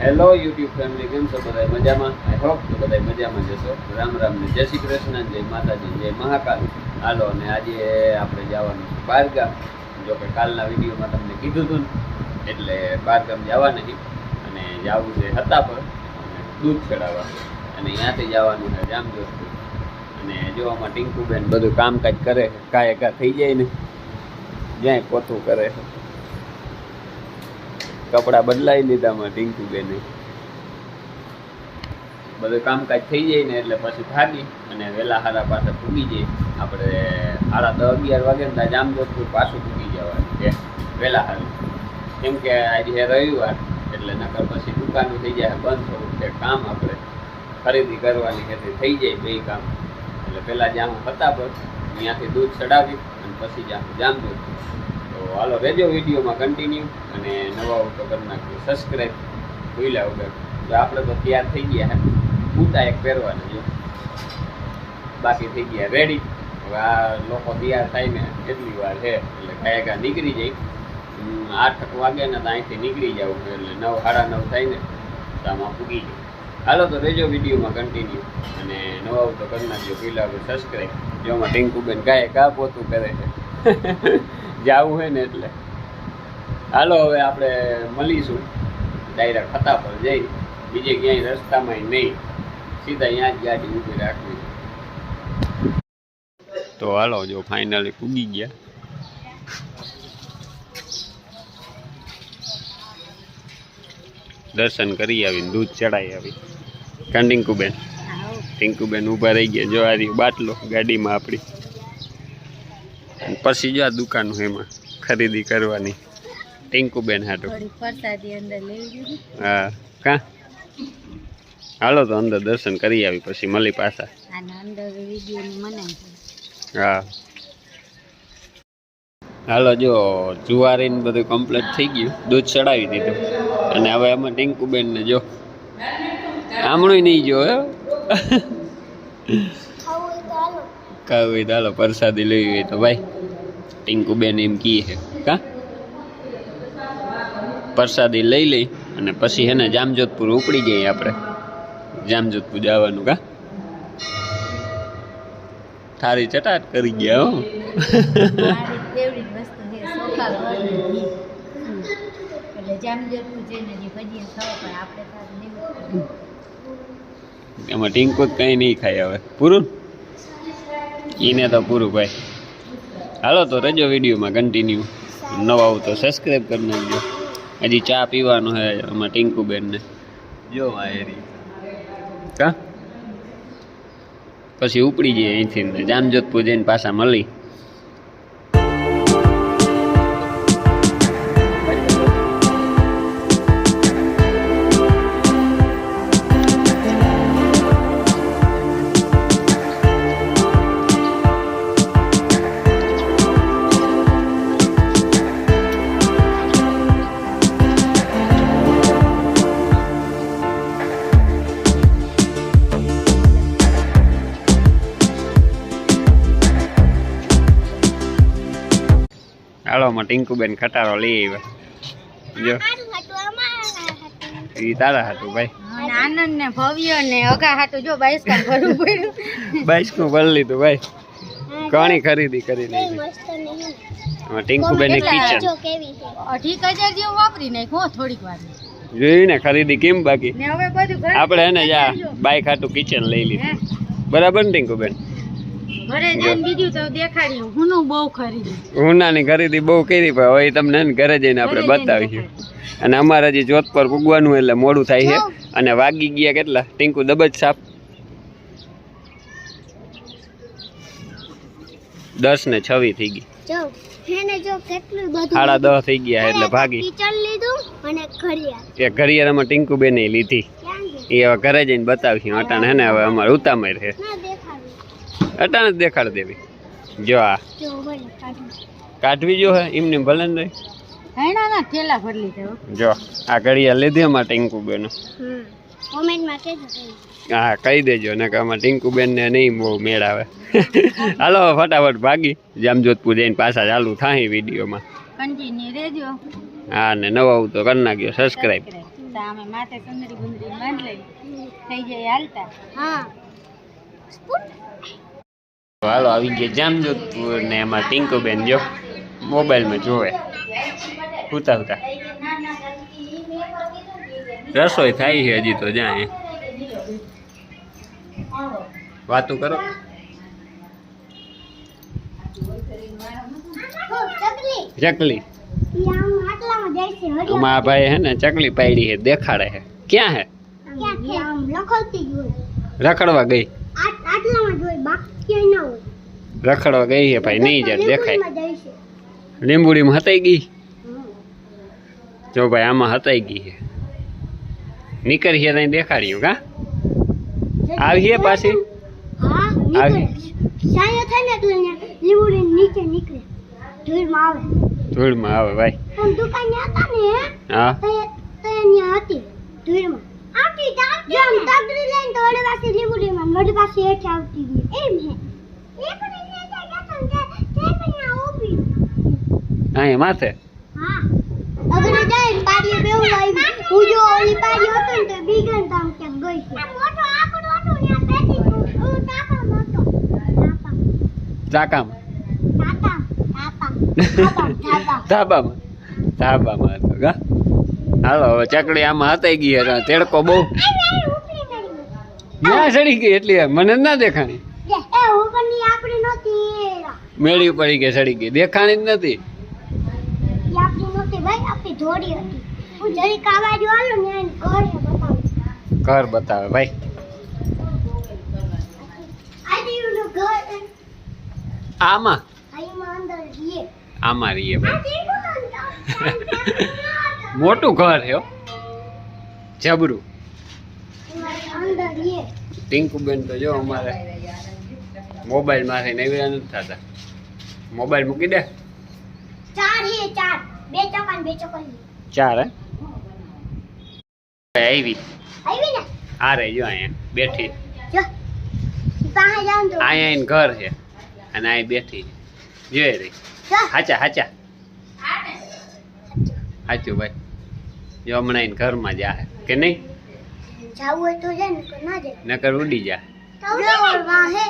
Hello YouTube family કેમ છો બધા? મજામાં? આઈ હોપ કે બધા મજામાં જશો રામ રામ ને જય શ્રી કૃષ્ણ, જય માતાજી, જય મહાકાલ. હાલો, અને આજે આપણે જવાનું છે બારગામ. જો કે કાલના વિડીયોમાં તમને કીધું હતું ને, એટલે બારગામ જવા નહીં અને જવું છે હતા પર દૂધ ચડાવવા અને ત્યાંથી જવાનું છે જામજોધપુર. અને જોવામાં ટીંકુબેન બધું કામકાજ કરે કાંઈ એકા થઈ જાય ને, જ્યાંય પોતું કરે છે. કપડાં બદલાઈ લીધામાં ટીંકુ બેને બધું કામકાજ થઈ જાય ને એટલે પછી થાકી અને વહેલા હારા પાછા પૂગી જાય. આપણે સાડા દસ અગિયાર વાગે ને જામજોધપુર પાછું પૂગી જવાનું છે. વહેલા હારું. કેમ કે આજે રવિવાર, એટલે નકર પછી દુકાનો થઈ જાય, બંધ થવું છે, કામ આપણે ખરીદી કરવાની કે થઈ જાય બે કામ. એટલે પહેલાં જ્યાં હું હતા પર ત્યાંથી દૂધ ચડાવી અને પછી જ્યાં જામજોધપુર. તો હાલો, રેજો વિડીયોમાં કન્ટિન્યુ અને નવા તો કરી નાખજો. સબસ્ક્રાઈબ ભૂલ્યા વગર. તો આપણે તો તૈયાર થઈ ગયા પૂતા એક પહેરવાના જો બાકી થઈ ગયા. રેડી હવે આ લોકો તૈયાર થાય ને કેટલી વાર છે. એટલે કાંઈ નીકળી જાય. આઠ વાગે ને તો અહીંથી નીકળી જાવ એટલે નવ, સાડા નવ થાય ને તો આમાં પૂગી જાય. હાલો, તો રેજો વિડીયોમાં કન્ટિન્યુ અને નવા તો કરી નાખજો. વગર સબસ્ક્રાઈબ જોમાં ટિંકુબેન કાંઈ કા પોતું કરે છે. જાવું હોય ને એટલે. હાલો હવે આપણે મળીશું. ડાયરેક્ટ હતા પર જઈ. બીજે ક્યાંય રસ્તામાં નહીં. સીધા અહીંયા જ ગાડી ઊભી રાખવી. તો હાલો જો ફાઇનલી પૂગી ગયા. દર્શન કરી આવીને દૂધ ચડાવી આવી. કાં ટિંકુબેન? ઊભા રહી ગયા. જો આ બાટલો ગાડીમાં આપણી. પછી જો આ દુકાન એમાં ખરીદી કરવાની. ટિંકુબેન હાટો. હા. કા? હાલો તો અંદર દર્શન કરી આવી પછી મળી પાછા. હા હાલો જો જુવારીને બધું કમ્પ્લીટ થઈ ગયું. દૂધ ચડાવી દીધું. અને હવે એમાં ટિંકુબેન ને જો આમણું નહીં જો હોય તો હાલો પ્રસાદી લેવી હોય તો ભાઈ. ટિંકુબેન એમ કી છે. કા? પ્રસાદી લઈ લઈ અને પછી હે ને જામજોધપુર ઉપડી જઈએ આપણે. જામજોધપુર જવાનું કા? થારી ચટાટ કરી ગયા હો. એમાં ટીંકુ જ કંઈ નહીં ખાય હવે. પૂરું? એને તો પૂરું ભાઈ. હાલો તો રજો વિડીયોમાં કન્ટિન્યુ નવા આવું તો સબસ્ક્રાઈબ કરી નાખજો. હજી ચા પીવાનો હે આમાં ટીંકુબેનને જો વાયરી કા? પછી ઉપડી જઈએ અહીંથી જામજોધપુર જઈને પાછા મળી. હાલોમાં ટીંકુબેન ખટારો લઈ આવ્યા. જો. એ તારા હતું ભાઈ. આનંદ ને ભવ્ય ને અગા હાટું. જો બાઈસ્કાન ભરવું પડ્યું. બાઈસનું ભરી લીધું ભાઈ. ઘણી ખરીદી કરી લીધી. આમાં ટીંકુબેન કિચન અઢી હજાર જેવું વાપરી નાખ્યું હો થોડીક વાર. જોઈને ખરીદી કેમ બાકી? ને હવે બધું ઘરે આપણે એને જા બાઈક હાટું કિચન લઈ લીધું. બરાબર ને ટીંકુબેન? ઘરે જઈને બીજું તો દેખાડ્યું હું. બહુ ખરીદ્યું ઉનાની ખરીદી બહુ કરી પણ હવે તમને ઘરે જઈને આપણે બતાવીશું. અને અમારે હજી જોત પર પૂગવાનું એટલે મોડું થાય છે. અને વાગી ગયા કેટલા? ટીંકુ દબજ સાપ દસ ને છવી થઈ ગઈ. સાડા દસ થઈ ગયા એટલે ભાગી. એ ઘડિયાળ. એ ટીંકુ બેને લીધી. એ હવે ઘરે જઈને બતાવીશું. અટાણે હે ને હવે અમારે ઉતામર છે અટાણે જ દેખાડ દેવી. જો આ. કાઢવી જો હે એમને ભલે ને રહી. હેણા ના થેલા ભરી લીધા જો આ ઘડિયા લીધી અમારે ટીંકુ બેનો. કોમેન્ટમાં કહેજો હા કહી દેજો ને કે આમાં ટીંકુબેન ને નહીં બહુ મેળ આવે. હાલો ફટાફટ ભાગી. જામજોધપુર જઈને પાછા ચાલુ થાય વિડીયોમાં. કન્ટિન્યુ રહેજો હા ને નવા આવું તો કરી નાખ્યો સબસ્ક્રાઈબ. અમે માથે સુંદરી ગુંદરી બાંધ. લઈ થઈ જાય હાલતા. હા. હાલો આવી ગયા જામજોધપુર ને એમાં ટિંકુબેન જો મોબાઈલમાં જોવે. ઉતા ઉતા રસોઈ થાય છે હજી તો જ્યાં વાતું કરો. ચકલી. ચકલી ઈ આમ આટલામાં જાય છે હરિયા આમાં આ ભાઈ હે ને ચકલી પાડી છે દેખાડે છે. ક્યાં હે? ક્યાં છે? આમ લખલતી જ હોય રખડવા ગઈ. આટ- આટલામાં જ હોય બાકી ક્યાંય ના હોય રખડવા ગઈ છે ભાઈ નહીં જ દેખાય. લીંબુડીમાં જાય છે. લીંબુડીમાં હતાઈ ગઈ? હમ. જો ભાઈ આમાં હતાઈ ગઈ છે નીકળી છે ત્યાં દેખાડ્યું કા? આવી છે પાછી? હા આવી. નીકળે સાયો થાય ને એટલે ને લીંબુડી નીચે નીકળે. ધૂળમાં આવે. ધૂળમાં આવે ભાઈ. પણ દુકાને હતા ને હા. તો એ- તો એ ત્યાં હતી ધૂળમાં. આવતી જો આમ તગડી લઈને તો ઓલી પાસે એ આવતી ગઈ એમ હે. એ પણ એને ત્યાં ગયા તે- પણ પણ ત્યાં હા એ માથે હા. અગર જાય ને પાડીએ બેવું આવી હું જો ઓલી પાડી હતો ને તો બીગન તામ કે ગઈ છે. મોટો આકડો હતો ને આ પેટી હું તાપા મોટો તાપા જાકામ તાપા તાપા તાપા ધાબામાં. ધાબામાં હતો હાલો હવે ચકડી આમાં હતાઈ ગઈ હતા તેડકો બહુ. ના ચડી ગઈ એટલે મને ના દેખાણી. મેળી પડી ગઈ ચડી ગઈ. દેખાણી જ નથી. ઘરે બતાવું. ભાઈ. આમાં? આમાં રહીએ ભાઈ. મોટું ઘર છે હો. જબરું. ટિંકુબેન તો જો અમારે મોબાઈલમાંથી નવીરા નથી થતા. મોબાઈલ મૂકી દે. ચાર, હે? ચાર બે ચકન બે ચકન ચાર હે આવી આવી ને આ રહી જો અહીંયા બેઠી. જો પાસે જાઉં તો અહીંયા એન ઘર છે અને અહીં બેઠી જોઈ રહી હાચા હાચા. સાચું ભાઈ. જો હમણાં એને ઘરમાં જાય કે નહીં? જાવું હોય તો જાય ને કે ના જાય. નકર ઉડી જા. જો વાહે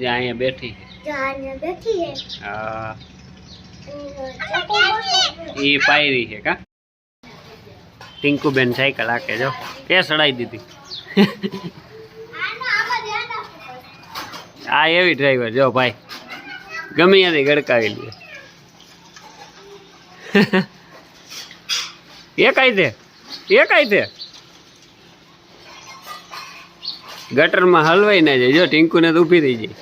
જે અહીંયા બેઠી જાને બેઠી હે. હા. ચકો એ પાયરી છે કા? ટિંકુબેન સાયકલ હાકે જો. કે સડાઈ દીધી. આ એવી ડ્રાઈવર જો ભાઈ. ગમે ત્યાંથી ગડકાવી લે. એ કાંઈ દે એ કાંઈ દે ગટરમાં હલવાઈ ના જાય. જો ટીંકુને તો ઊભી થઈ જાય.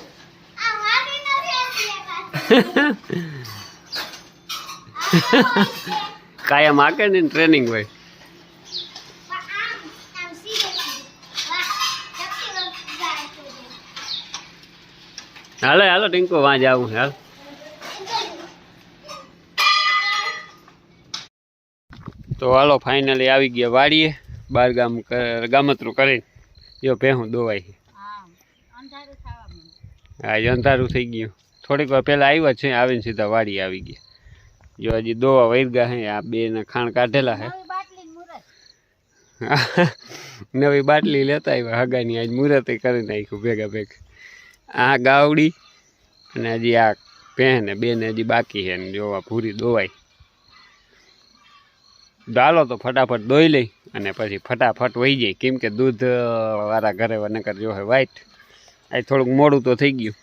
કાયમ આકે ને ટ્રેનિંગ હોય. હાલે, હાલો ટીંકુ, વાં જાવું હાલ. તો હાલો ફાઇનલી આવી ગયા વાડીએ. બાર ગામ ગામતરું કરીને. જો ભેહું દોવાઈ હા અંધારું થઈ ગયું. થોડીક વાર પહેલાં આવ્યા છે આવીને સીધા વાડી આવી ગયા. જો હજી દોવા વૈરગા હે આ બે ને ખાણ કાઢેલા હે. નવી બાટલી લેતા આવ્યા હગાની આજ મુહૂર્તે કરી નાખ્યું ભેગા ભેગા. આ ગાવડી અને હજી આ પહેને બેને હજી બાકી છે ને જોવા પૂરી દોવાઈ. ચાલો તો ફટાફટ દોઈ લઈ અને પછી ફટાફટ વહી જાય. કેમ કે દૂધ વાળા ઘરે નકર જો હોય વાઈટ આજ થોડુંક મોડું તો થઈ ગયું.